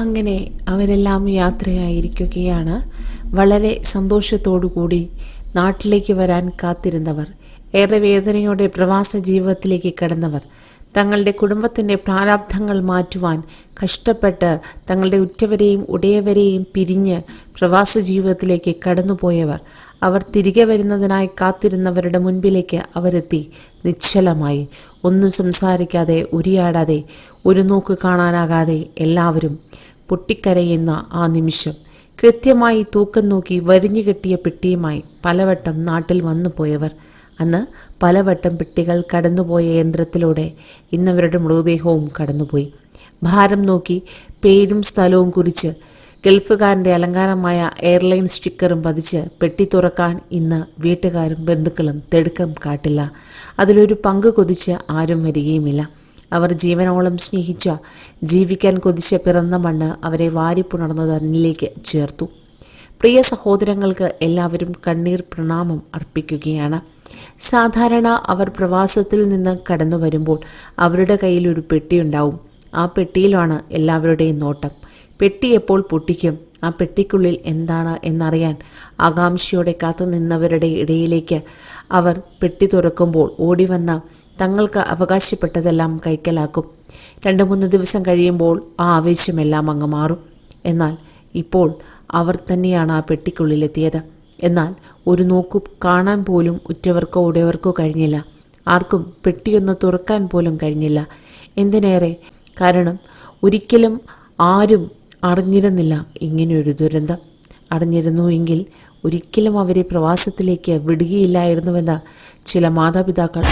അങ്ങനെ അവരെല്ലാം യാത്രയായിരിക്കുകയാണ്. വളരെ സന്തോഷത്തോടുകൂടി നാട്ടിലേക്ക് വരാൻ കാത്തിരുന്നവർ ഏറെ വേദനയോടെ പ്രവാസ ജീവിതത്തിലേക്ക് കടന്നവർ തങ്ങളുടെ കുടുംബത്തിന്റെ പ്രാരാബ്ധങ്ങൾ മാറ്റുവാൻ കഷ്ടപ്പെട്ട് തങ്ങളുടെ ഉറ്റവരെയും ഉടയവരെയും പിരിഞ്ഞ് പ്രവാസ ജീവിതത്തിലേക്ക് കടന്നുപോയവർ. അവർ തിരികെ വരുന്നതിനായി കാത്തിരുന്നവരുടെ മുൻപിലേക്ക് അവരെത്തി. നിശ്ചലമായി. ഒന്നും സംസാരിക്കാതെ ഉരിയാടാതെ ഒരു നോക്ക് കാണാനാകാതെ എല്ലാവരും പൊട്ടിക്കരയുന്ന ആ നിമിഷം. കൃത്യമായി തൂക്കം നോക്കി വരിഞ്ഞു കെട്ടിയ പെട്ടിയുമായി പലവട്ടം നാട്ടിൽ വന്നു പോയവർ അന്ന് പലവട്ടം പെട്ടികൾ കടന്നുപോയ യന്ത്രത്തിലൂടെ ഇന്നവരുടെ മൃതദേഹവും കടന്നുപോയി. ഭാരം നോക്കി പേരും സ്ഥലവും കുറിച്ച് ഗൾഫുകാരന്റെ അലങ്കാരമായ എയർലൈൻ സ്റ്റിക്കറും പതിച്ച് പെട്ടി തുറക്കാൻ ഇന്ന് വീട്ടുകാരും ബന്ധുക്കളും തിടുക്കം കാട്ടില്ല. അതിലൊരു പങ്ക് കൊതിച്ച് ആരും വരികയുമില്ല. അവർ ജീവനോളം സ്നേഹിച്ച ജീവിക്കാൻ കൊതിച്ച പിറന്ന മണ്ണ് അവരെ വാരിപ്പുണർന്ന് തന്നിലേക്ക് ചേർത്തു. പ്രിയ സഹോദരങ്ങൾക്ക് എല്ലാവരും കണ്ണീർ പ്രണാമം അർപ്പിക്കുകയാണ്. സാധാരണ അവർ പ്രവാസത്തിൽ നിന്ന് കടന്നു വരുമ്പോൾ അവരുടെ കയ്യിൽ ഒരു പെട്ടിയുണ്ടാവും ആ പെട്ടിയിലാണ് എല്ലാവരുടെയും നോട്ടം. പെട്ടി എപ്പോൾ പൊട്ടിക്കും? ആ പെട്ടിക്കുള്ളിൽ എന്താണ് എന്നറിയാൻ ആകാംക്ഷയോടെ കാത്തു നിന്നവരുടെ ഇടയിലേക്ക് അവർ പെട്ടി തുറക്കുമ്പോൾ ഓടിവന്ന തങ്ങൾക്ക് അവകാശപ്പെട്ടതെല്ലാം കൈക്കലാക്കും. രണ്ട് മൂന്ന് ദിവസം കഴിയുമ്പോൾ ആ ആവേശമെല്ലാം അങ്ങ് മാറും. എന്നാൽ ഇപ്പോൾ അവർ തന്നെയാണ് ആ പെട്ടിക്കുള്ളിലെത്തിയത്. എന്നാൽ ഒരു നോക്കു കാണാൻ പോലും ഉറ്റവർക്കോ ഉടയവർക്കോ കഴിഞ്ഞില്ല. ആർക്കും പെട്ടിയൊന്ന് തുറക്കാൻ പോലും കഴിഞ്ഞില്ല. എന്തിനേറെ? കാരണം ഒരിക്കലും ആരും അറിഞ്ഞിരുന്നില്ല ഇങ്ങനെയൊരു ദുരന്തം. അറിഞ്ഞിരുന്നു എങ്കിൽ ഒരിക്കലും അവരെ പ്രവാസത്തിലേക്ക് വിടുകയില്ലായിരുന്നുവെന്ന് ചില മാതാപിതാക്കൾ